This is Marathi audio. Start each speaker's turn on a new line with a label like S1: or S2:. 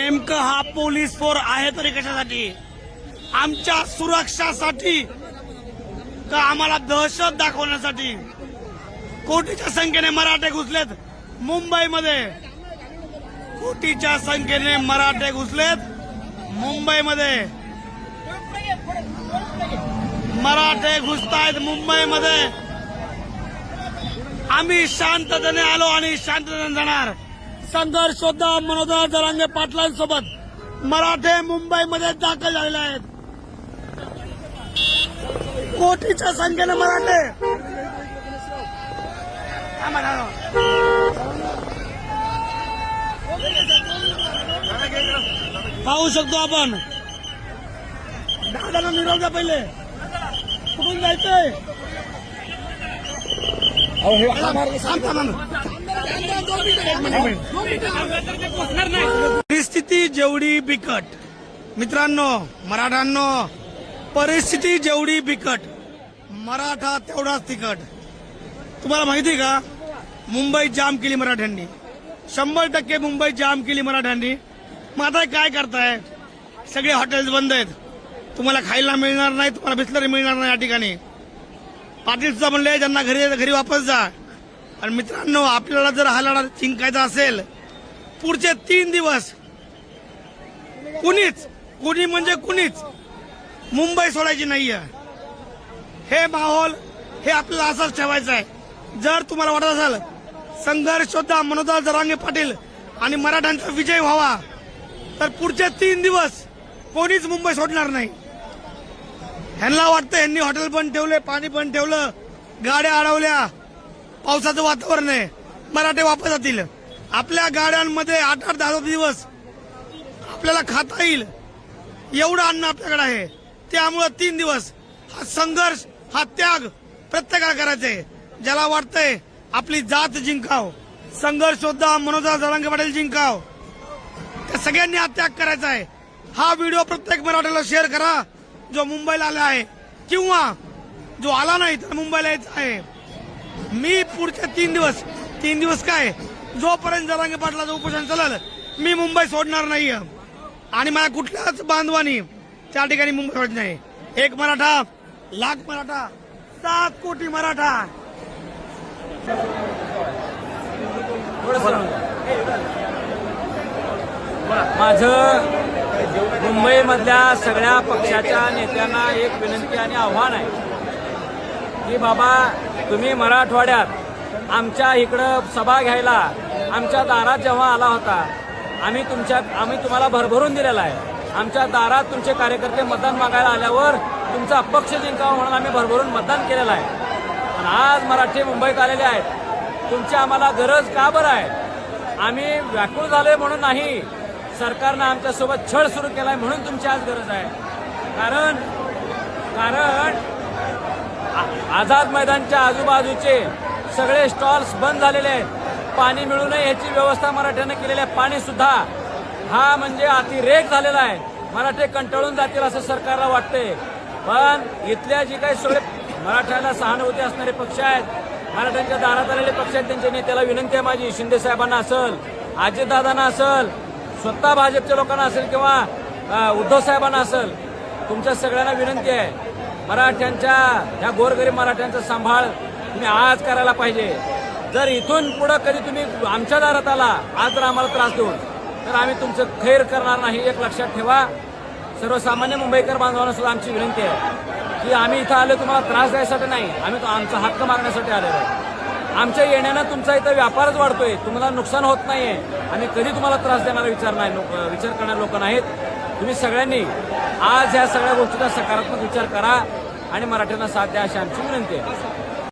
S1: नेमकं हा पोलीस फोर आहे तरी कशासाठी? आमच्या सुरक्षासाठी? का आम्हाला दहशत दाखवण्यासाठी? कोटीच्या संख्येने मराठे घुसलेत मुंबईमध्ये. कोटीच्या संख्येने मराठे घुसलेत मुंबईमध्ये. मराठे घुसतायत मुंबईमध्ये. आम्ही शांततेने आलो आणि शांततेने जाणार. संघर्ष होता मनोदर जरांगे पाटलांसोबत. मराठे मुंबईमध्ये दाखल झालेले आहेत. कोटीच्या संख्येने मराठे. पाहू शकतो आपण. दादाला निरोप द्या पहिले. कुठून जायचंय. परिस्थिती जेवढी बिकट मित्रांनो मराठांनो परिस्थिती जेवढी बिकट मराठा तेवढाच तिकट तुम्हाला माहिती का? मुंबई जाम केली मराठ्यांनी. शंभर टक्के मुंबई जाम केली मराठ्यांनी. मग आता काय करताय? सगळे हॉटेल्स बंद आहेत. तुम्हाला खायला मिळणार नाही तुम्हाला बिस्लरी मिळणार नाही या ठिकाणी. पाटील सुद्धा म्हणले ज्यांना घरी घरी वापस जा. आणि मित्रांनो आपल्याला जर हा लढा जिंकायचा असेल पुढचे तीन दिवस कुणीच कुणी म्हणजे कुणीच मुंबई सोडायची नाहीये. हे माहोल हे आपल्याला असंच ठेवायचं आहे. जर तुम्हाला वाटत असेल संघर्ष होता मनोदर जरांगे पाटील आणि मराठ्यांचा विजय व्हावा तर पुढचे तीन दिवस कोणीच मुंबई सोडणार नाही. ह्यांना वाटतं ह्यांनी हॉटेल पण ठेवले पाणी पण ठेवलं गाड्या अडवल्या पावसाचं वातावरण आहे. मराठे वापस जातील. आपल्या गाड्यांमध्ये आठ आठ दहा दिवस आपल्याला खाता येईल. एवढं अन्न आपल्याकडे आहे. त्यामुळं तीन दिवस हा संघर्ष हा त्याग प्रत्येकाला करायचा आहे. ज्याला वाटतंय आपली जात जिंकाव. संघर्ष होता मनोजा जरांगे पाटील जिंकाव. त्या सगळ्यांनी हा त्याग करायचा आहे. हा व्हिडिओ प्रत्येक मराठ्याला शेअर करा. जो मुंबईला आला आहे किंवा जो आला नाही तर मुंबईला यायचा आहे. मी पुढचे तीन दिवस तीन दिवस काय? जोपर्यंत जरांगे पाटलाचं उपोषण चालेल मी मुंबई सोडणार नाही. आणि मला कुठल्याच बांधवानी त्या ठिकाणी मुंबई सोडत नाही. एक मराठा लाख मराठा सात कोटी मराठा.
S2: माझं मुंबईमधल्या सगळ्या पक्षाच्या नेत्यांना एक विनंती आणि आव्हान आहे. की बाबा तुम्ही मराठवाड्यात आमच्या इकडं सभा घ्यायला आमच्या दारात जेव्हा आला होता आम्ही तुमच्या आम्ही तुम्हाला भरभरून दिलेला आहे. आमच्या दारात तुमचे कार्यकर्ते मतदान मागायला आल्यावर तुमचा अपक्ष जिंकावा म्हणून आम्ही भरभरून मतदान केलेलं आहे. आणि आज मराठी मुंबईत आलेले आहेत. तुमची आम्हाला गरज का बरं आहे? आम्ही व्याकुळ झालोय म्हणून नाही. सरकारनं आमच्यासोबत छळ सुरू केलाय म्हणून तुमची आज गरज आहे. कारण कारण आझाद मैदानच्या आजूबाजूचे सगळे स्टॉल्स बंद झालेले आहेत. पाणी मिळू नये याची व्यवस्था मराठ्यानं केलेली आहे. पाणी सुद्धा हा म्हणजे अतिरेक झालेला आहे. मराठे कंटाळून जातील असं सरकारला वाटते पण इथल्या जी काही सगळे मराठ्याला सहानुभूती असणारे पक्ष आहेत मराठ्यांच्या दारात आलेले पक्ष आहेत त्यांच्या नेत्याला विनंती आहे माझी. शिंदे साहेबांना असेल अजितदादांना असेल स्वतः भाजपच्या लोकांना असेल किंवा उद्धव साहेबांना असेल तुमच्या सगळ्यांना विनंती आहे. मराठ्यांच्या ह्या गोरगरीब मराठ्यांचा सांभाळ तुम्ही आज करायला पाहिजे. जर इथून पुढं कधी तुम्ही आमच्या दारात आला आज जर आम्हाला त्रास देऊन तर आम्ही तुमचं खैर करणार नाही एक लक्षात ठेवा. सर्वसामान्य मुंबईकर बांधवांना सुद्धा आमची विनंती आहे की आम्ही इथं आलो तुम्हाला त्रास द्यायसाठी नाही आम्ही तो आमचा हक्क मागण्यासाठी आलेलो आहे. आमच्या येण्यानं तुमचा इथं व्यापारच वाढतोय तुम्हाला नुकसान होत नाहीये आम्ही कधी तुम्हाला त्रास देणारा विचार नाही विचार करणारे लोक नाहीत. तुम्ही सगळ्यांनी आज ह्या सगळ्या गोष्टीचा सकारात्मक विचार करा. आणि मराठ्यांना साथ द्या अशी आमची विनंती आहे.